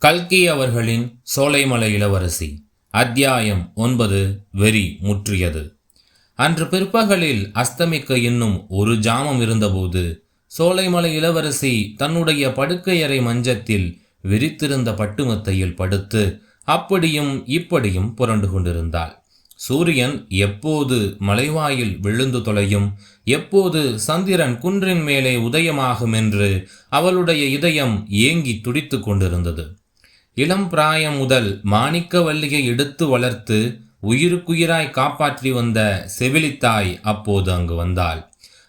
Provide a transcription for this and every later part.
கல்கி அவர்களின் சோலைமலை இளவரசி அத்தியாயம் ஒன்பது வெறி முற்றியது. அன்று பிற்பகலில் அஸ்தமிக்க இன்னும் ஒரு ஜாமம் இருந்தபோது சோலைமலை இளவரசி தன்னுடைய படுக்கையறை மஞ்சத்தில் விரித்திருந்த பட்டுமத்தையில் படுத்து அப்படியும் இப்படியும் புரண்டு கொண்டிருந்தாள். சூரியன் எப்போது மலைவாயில் விழுந்து தொலையும் எப்போது சந்திரன் குன்றின் மேலே உதயமாகும் என்று அவளுடைய இதயம் ஏங்கி துடித்து கொண்டிருந்தது. இளம் பிராயம் முதல் மாணிக்கவல்லியை எடுத்து வளர்த்து உயிருக்குயிராய் காப்பாற்றி வந்த செவிலித்தாய் அப்போது அங்கு வந்தாள்.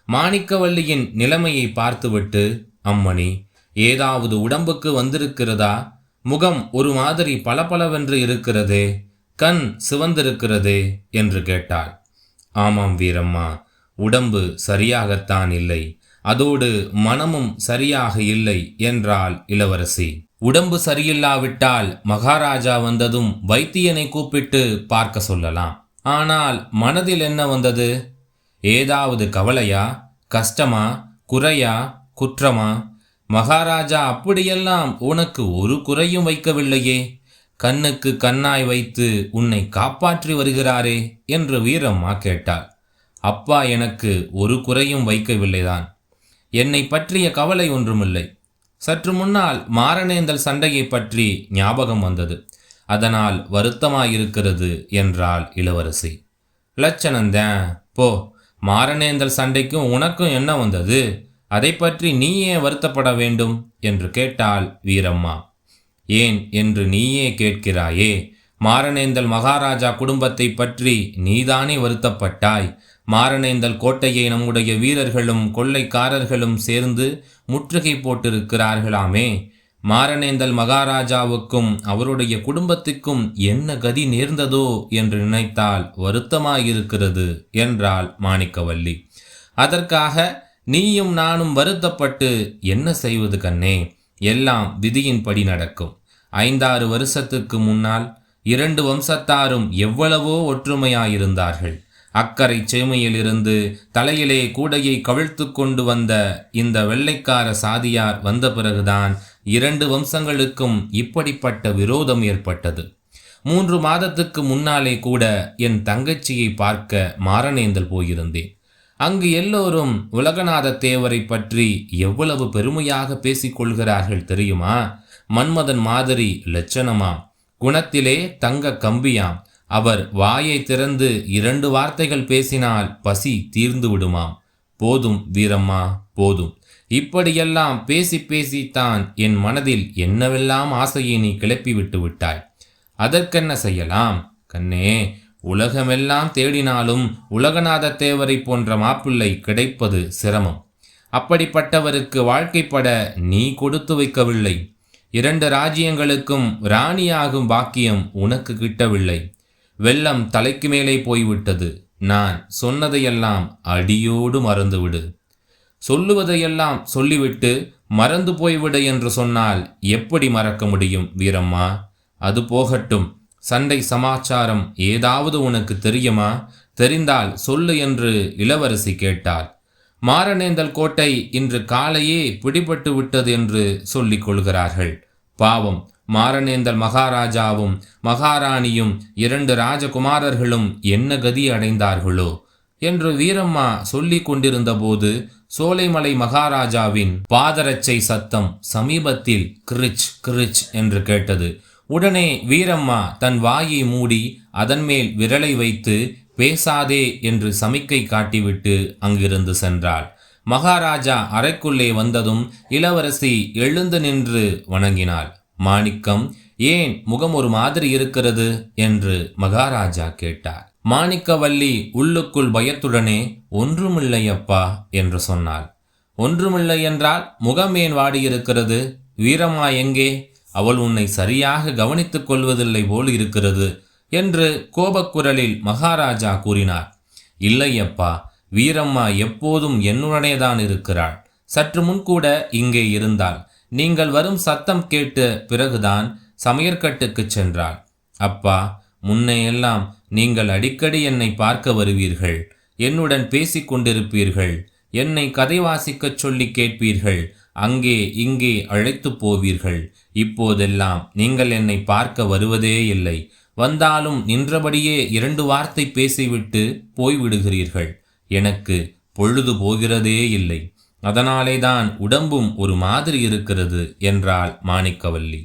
மாணிக்கவல்லியின் நிலைமையை பார்த்துவிட்டு அம்மணி ஏதாவது உடம்புக்கு வந்திருக்கிறதா? முகம் ஒரு மாதிரி பளபளவென்று இருக்கிறதே கண் சிவந்திருக்கிறதே என்று கேட்டாள். ஆமாம் வீரம்மா உடம்பு சரியாகத்தான் இல்லை அதோடு மனமும் சரியாக இல்லை என்றாள் இளவரசி. உடம்பு சரியில்லாவிட்டால் மகாராஜா வந்ததும் வைத்தியனை கூப்பிட்டு பார்க்க சொல்லலாம். ஆனால் மனதில் என்ன வந்தது? ஏதாவது கவலையா? கஷ்டமா? குறையா? குற்றமா? மகாராஜா அப்படியெல்லாம் உனக்கு ஒரு குறையும் வைக்கவில்லையே. கண்ணுக்கு கண்ணாய் வைத்து உன்னை காப்பாற்றி வருகிறாரே என்று வீரம்மா கேட்டாள். அப்பா எனக்கு ஒரு குறையும் வைக்கவில்லைதான். என்னை பற்றிய கவலை ஒன்றுமில்லை. சற்று முன்னால் மாரணேந்தல் சண்டையை பற்றி ஞாபகம் வந்தது. அதனால் வருத்தமாயிருக்கிறது என்றாள் இளவரசி. லட்சணந்தேன் போ மாரணேந்தல் சண்டைக்கும் உனக்கும் என்ன வந்தது? அதை பற்றி நீயே வருத்தப்பட வேண்டும்? என்று கேட்டாள் வீரம்மா. ஏன் என்று நீயே கேட்கிறாயே? மாரணேந்தல் மகாராஜா குடும்பத்தை பற்றி நீதானே வருத்தப்பட்டாய்? மாரணேந்தல் கோட்டையை நம்முடைய வீரர்களும் கொள்ளைக்காரர்களும் சேர்ந்து முற்றுகை போட்டிருக்கிறார்களாமே. மாரணேந்தல் மகாராஜாவுக்கும் அவருடைய குடும்பத்துக்கும் என்ன கதி நேர்ந்ததோ என்று நினைத்தால் வருத்தமாயிருக்கிறது என்றாள் மாணிக்கவல்லி. அதற்காக நீயும் நானும் வருத்தப்பட்டு என்ன செய்வது கண்ணே? எல்லாம் விதியின்படி நடக்கும். ஐந்தாறு வருஷத்துக்கு முன்னால் இரண்டு வம்சத்தாரும் எவ்வளவோ ஒற்றுமையாயிருந்தார்கள். அக்கறை சேமையிலிருந்து தலையிலே கூடையை கவிழ்த்து கொண்டு வந்த இந்த வெள்ளைக்கார சாதியார் வந்த பிறகுதான் இரண்டு வம்சங்களுக்கும் இப்படிப்பட்ட விரோதம் ஏற்பட்டது. மூன்று மாதத்துக்கு முன்னாலே கூட என் தங்கச்சியை பார்க்க மாரணேந்தல் போயிருந்தேன். அங்கு எல்லோரும் உலகநாத தேவரை பற்றி எவ்வளவு பெருமையாக பேசிக்கொள்கிறார்கள் தெரியுமா? மன்மதன் மாதிரி லட்சணமாம். குணத்திலே தங்க கம்பியாம். அவர் வாயை திறந்து இரண்டு வார்த்தைகள் பேசினால் பசி தீர்ந்து விடுமாம் போதும் வீரம்மா போதும். இப்படியெல்லாம் பேசி பேசித்தான் என் மனதில் என்னவெல்லாம் ஆசையை நீ கிளப்பி விட்டு விட்டாய். அதற்கென்ன செய்யலாம்? கண்ணே உலகமெல்லாம் தேடினாலும் உலகநாத தேவரை போன்ற மாப்பிள்ளை கிடைப்பது சிரமம். அப்படிப்பட்டவருக்கு வாழ்க்கைப்பட நீ கொடுத்து வைக்கவில்லை. இரண்டு ராஜ்யங்களுக்கும் ராணியாகும் பாக்கியம் உனக்கு கிட்டவில்லை. வெள்ளம் தலைக்கு மேலே போய்விட்டது. நான் சொன்னதையெல்லாம் அடியோடு மறந்துவிடு. சொல்லுவதையெல்லாம் சொல்லிவிட்டு மறந்து போய்விடு என்று சொன்னால் எப்படி மறக்க முடியும் வீரம்மா? அது போகட்டும். சண்டை சமாச்சாரம் ஏதாவது உனக்கு தெரியுமா? தெரிந்தால் சொல்லு என்று இளவரசி கேட்டாள். மாரணேந்தல் கோட்டை இன்று காலையே பிடிபட்டு விட்டது என்று சொல்லிக் கொள்கிறார்கள். பாவம். மாரணேந்தல் மகாராஜாவும் மகாராணியும் இரண்டு ராஜகுமாரர்களும் என்ன கதி அடைந்தார்களோ? என்று வீரம்மா சொல்லிக் கொண்டிருந்தபோது சோலைமலை மகாராஜாவின் பாதரச்சை சத்தம் சமீபத்தில் கிரிச் கிரிச் என்று கேட்டது. உடனே வீரம்மா தன் வாயை மூடி அதன் மேல் விரலை வைத்து பேசாதே என்று சமிக்கை காட்டிவிட்டு அங்கிருந்து சென்றாள். மகாராஜா அறைக்குள்ளே வந்ததும் இளவரசி எழுந்து நின்று வணங்கினாள். மாணிக்கம் ஏன் முகம் ஒரு மாதிரி இருக்கிறது? என்று மகாராஜா கேட்டார். மாணிக்கவல்லி உள்ளுக்குள் பயத்துடனே ஒன்றுமில்லையப்பா என்று சொன்னாள் ஒன்றுமில்லை என்றால் முகம் ஏன் வாடியிருக்கிறது? வீரம்மா எங்கே? அவள் உன்னை சரியாக கவனித்துக் கொள்வதில்லை போல் இருக்கிறது என்று கோபக்குரலில் மகாராஜா கூறினார். இல்லையப்பா வீரம்மா எப்போதும் என்னுடனேதான் இருக்கிறாள். சற்று முன்கூட இங்கே இருந்தாள். நீங்கள் வரும் சத்தம் கேட்ட பிறகுதான் சமையற்கட்டுக்குச் சென்றாள். அப்பா முன்னையெல்லாம் நீங்கள் அடிக்கடி என்னை பார்க்க வருவீர்கள். என்னுடன் பேசிக் கொண்டிருப்பீர்கள். என்னை கதை வாசிக்கச் சொல்லி கேட்பீர்கள். அங்கே இங்கே அழைத்து போவீர்கள். இப்போதெல்லாம் நீங்கள் என்னை பார்க்க வருவதே இல்லை. வந்தாலும் நின்றபடியே இரண்டு வார்த்தை பேசிவிட்டு போய்விடுகிறீர்கள். எனக்கு பொழுது போகிறதே இல்லை. அதனாலே தான் உடம்பும் ஒரு மாதிரி இருக்கிறது என்றாள் மாணிக்கவல்லி.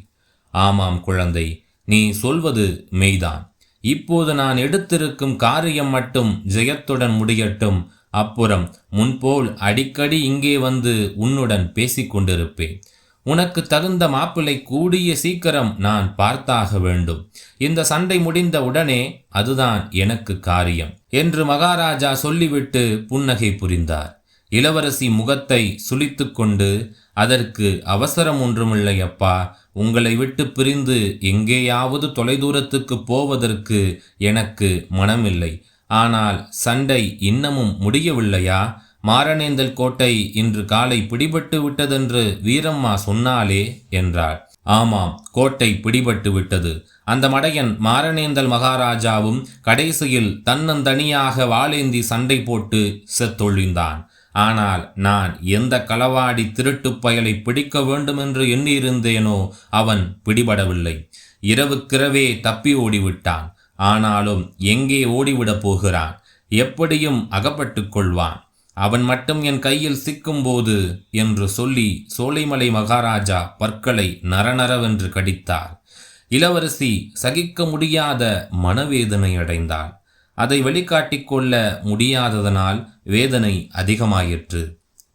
ஆமாம் குழந்தை நீ சொல்வது மெய்தான். இப்போது நான் எடுத்திருக்கும் காரியம் மட்டும் ஜெயத்துடன் முடியட்டும். அப்புறம் முன்போல் அடிக்கடி இங்கே வந்து உன்னுடன் பேசிக்கொண்டிருப்பேன் உனக்கு தகுந்த மாப்பிளை கூடிய சீக்கிரம் நான் பார்த்தாக வேண்டும். இந்த சண்டை முடிந்த உடனே அதுதான் எனக்கு காரியம் என்று மகாராஜா சொல்லிவிட்டு புன்னகை புரிந்தார். இளவரசி முகத்தை சுளித்துக் கொண்டு அதற்கு அவசரம் ஒன்றுமில்லை அப்பா. உங்களை விட்டு பிரிந்து எங்கேயாவது தொலைதூரத்துக்கு போவதற்கு எனக்கு மனமில்லை. ஆனால் சண்டை இன்னமும் முடியவில்லையா? மாரணேந்தல் கோட்டை இன்று காலை பிடிபட்டு விட்டதென்று வீரம்மா சொன்னாலே என்றார் ஆமாம் கோட்டை பிடிபட்டு விட்டது. அந்த மடையன் மாரணேந்தல் மகாராஜாவும் கடைசியில் தன்னந்தனியாக வாளேந்தி சண்டை போட்டு செத்தொழிந்தான். ஆனால் நான் எந்த களவாடி திருட்டுப் பயலை பிடிக்க வேண்டுமென்று எண்ணியிருந்தேனோ அவன் பிடிபடவில்லை. இரவுக்கிரவே தப்பி ஓடிவிட்டான். ஆனாலும் எங்கே ஓடிவிடப் போகிறான்? எப்படியும் அகப்பட்டு கொள்வான். அவன் மட்டும் என் கையில் சிக்கும்போது என்று சொல்லி சோலைமலை மகாராஜா பற்களை நரநரவென்று கடித்தார். இளவரசி சகிக்க முடியாத மனவேதனை அடைந்தாள் அதை வெளிக்காட்டிக்கொள்ள முடியாததனால் வேதனை அதிகமாயிற்று.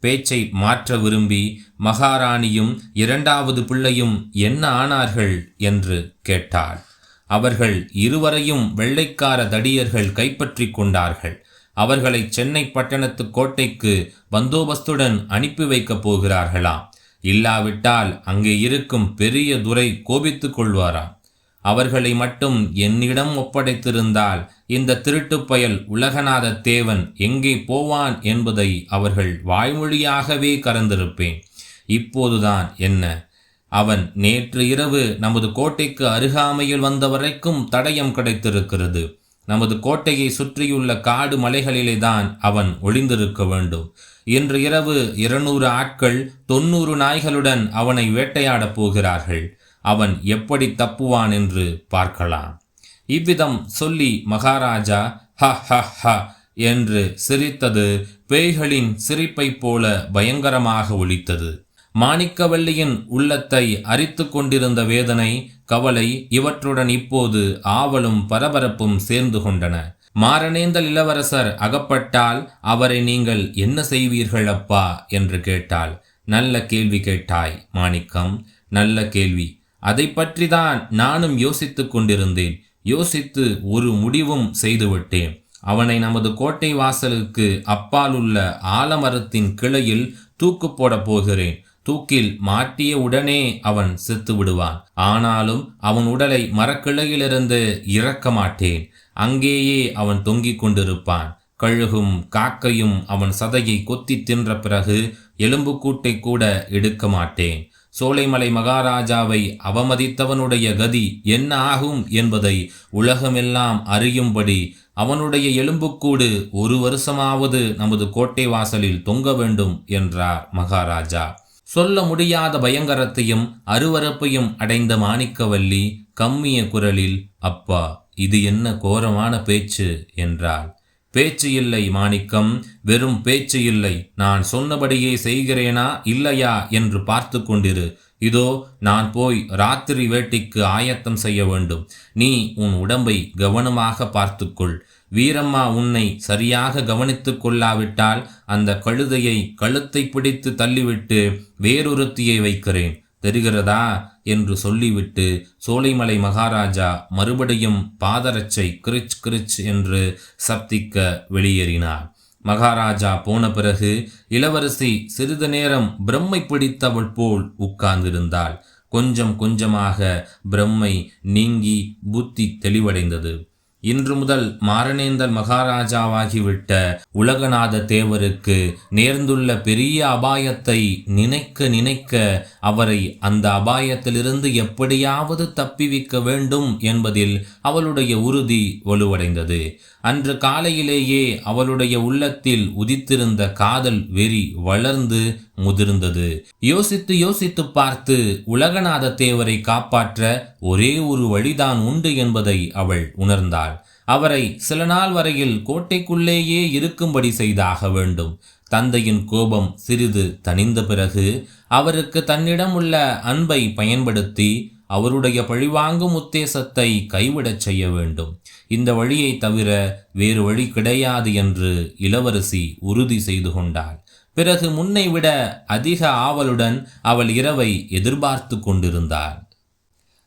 பேச்சை மாற்ற விரும்பி மகாராணியும் இரண்டாவது பிள்ளையும் என்ன ஆனார்கள் என்று கேட்டாள். அவர்கள் இருவரையும் வெள்ளைக்கார தடியர்கள் கைப்பற்றி கொண்டார்கள். அவர்களை சென்னை பட்டணத்து கோட்டைக்கு பந்தோபஸ்துடன் அனுப்பி வைக்கப் போகிறார்களாம். இல்லாவிட்டால் அங்கே இருக்கும் பெரிய துரை கோபித்துக் கொள்வாராம். அவர்களை மட்டும் என்னிடம் ஒப்படைத்திருந்தால் இந்த திருட்டுப் பயல் உலகநாத தேவன் எங்கே போவான் என்பதை அவர்கள் வாய்மொழியாகவே கறந்திருப்பேன். இப்போதுதான் என்ன? அவன் நேற்று இரவு நமது கோட்டைக்கு அருகாமையில் வந்த வரைக்கும் தடயம் கிடைத்திருக்கிறது. நமது கோட்டையை சுற்றியுள்ள காடு மலைகளிலே தான் அவன் ஒளிந்திருக்க வேண்டும். இன்று இரவு இருநூறு ஆட்கள் தொன்னூறு நாய்களுடன் அவனை வேட்டையாடப் போகிறார்கள். அவன் எப்படி தப்புவான் என்று பார்க்கலாம். இவ்விதம் சொல்லி மகாராஜா ஹ ஹ ஹ என்று சிரித்தது. பேய்களின் சிரிப்பைப் போல பயங்கரமாக ஒலித்தது. மாணிக்கவல்லியின் உள்ளத்தை அரித்து கொண்டிருந்த வேதனை கவலை இவற்றுடன் இப்போது ஆவலும் பரபரப்பும் சேர்ந்து கொண்டன. மாரணேந்தல் இளவரசர் அகப்பட்டால் அவரை நீங்கள் என்ன செய்வீர்கள் அப்பா? என்று கேட்டாள். நல்ல கேள்வி கேட்டாய் மாணிக்கம் நல்ல கேள்வி. அதை பற்றிதான் நானும் யோசித்துக் கொண்டிருந்தேன். யோசித்து ஒரு முடிவும் செய்துவிட்டேன். அவனை நமது கோட்டை வாசலுக்கு அப்பாலுள்ள ஆலமரத்தின் கிளையில் தூக்கு போட போகிறேன். தூக்கில் மாட்டிய உடனே அவன் செத்து விடுவான். ஆனாலும் அவன் உடலை மரக்கிளையிலிருந்து இறக்க மாட்டேன். அங்கேயே அவன் தொங்கிக் கொண்டிருப்பான். கழுகும் காக்கையும் அவன் சதையை கொத்தி தின்ற பிறகு எலும்புக்கூட்டை கூட எடுக்க மாட்டேன். சோலைமலை மகாராஜாவை அவமதித்தவனுடைய கதி என்ன ஆகும் என்பதை உலகமெல்லாம் அறியும்படி அவனுடைய எலும்புக்கூடு ஒரு வருஷமாவது நமது கோட்டை வாசலில் தொங்க வேண்டும் என்றார் மகாராஜா. சொல்ல முடியாத பயங்கரத்தையும் அருவரப்பையும் அடைந்த மாணிக்கவல்லி கம்மிய குரலில் அப்பா இது என்ன கோரமான பேச்சு என்றாள். பேச்சு இல்லை மாணிக்கம் வெறும் பேச்சு இல்லை. நான் சொன்னபடியே செய்கிறேனா இல்லையா என்று பார்த்து கொண்டிரு. இதோ நான் போய் ராத்திரி வேட்டிக்கு ஆயத்தம் செய்ய வேண்டும். நீ உன் உடம்பை கவனமாக பார்த்துக்கொள் வீரம்மா உன்னை சரியாக கவனித்துக் கொள்ளாவிட்டால் அந்த கழுதையை கழுத்தை பிடித்து தள்ளிவிட்டு வேறொருத்தியை வைக்கிறேன். தெரிகிறதா என்று சொல்லிவிட்டு சோலைமலை மகாராஜா மறுபடியும் பாதரச்சை கிரிச் கிரிச் என்று சப்திக்க வெளியேறினார். மகாராஜா போன பிறகு இளவரசி சிறிது நேரம் பிரம்மை பிடித்தவள் போல் உட்கார்ந்திருந்தாள். கொஞ்சம் கொஞ்சமாக பிரம்மை நீங்கி புத்தி தெளிவடைந்தது. இன்று முதல் மாரணேந்தல் மகாராஜாவாகிவிட்ட உலகநாத தேவருக்கு நேர்ந்துள்ள பெரிய அபாயத்தை நினைக்க நினைக்க அவரை அந்த அபாயத்திலிருந்து எப்படியாவது தப்பிவிக்க வேண்டும் என்பதில் அவளுடைய உறுதி வலுவடைந்தது. அன்று காலையிலேயே அவளுடைய உள்ளத்தில் உதித்திருந்த காதல் வெறி வளர்ந்து முதிர்ந்தது. யோசித்து யோசித்து பார்த்து உலகநாத தேவரை காப்பாற்ற ஒரே ஒரு வழிதான் உண்டு என்பதை அவள் உணர்ந்தாள். அவரை சில நாள் வரையில் கோட்டைக்குள்ளேயே இருக்கும்படி செய்தாக வேண்டும். தந்தையின் கோபம் சிறிது தணிந்த பிறகு அவருக்கு தன்னிடம் உள்ள அன்பை பயன்படுத்தி அவருடைய பழிவாங்கும் உத்தேசத்தை கைவிடச் செய்ய வேண்டும். இந்த வழியை தவிர வேறு வழி கிடையாது என்று இளவரசி உறுதி செய்து கொண்டாள். பிறகு முன்னை விட அதிக ஆவலுடன் அவள் இரவை எதிர்பார்த்து கொண்டிருந்தாள்.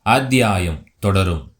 அத்தியாயம். தொடரும்.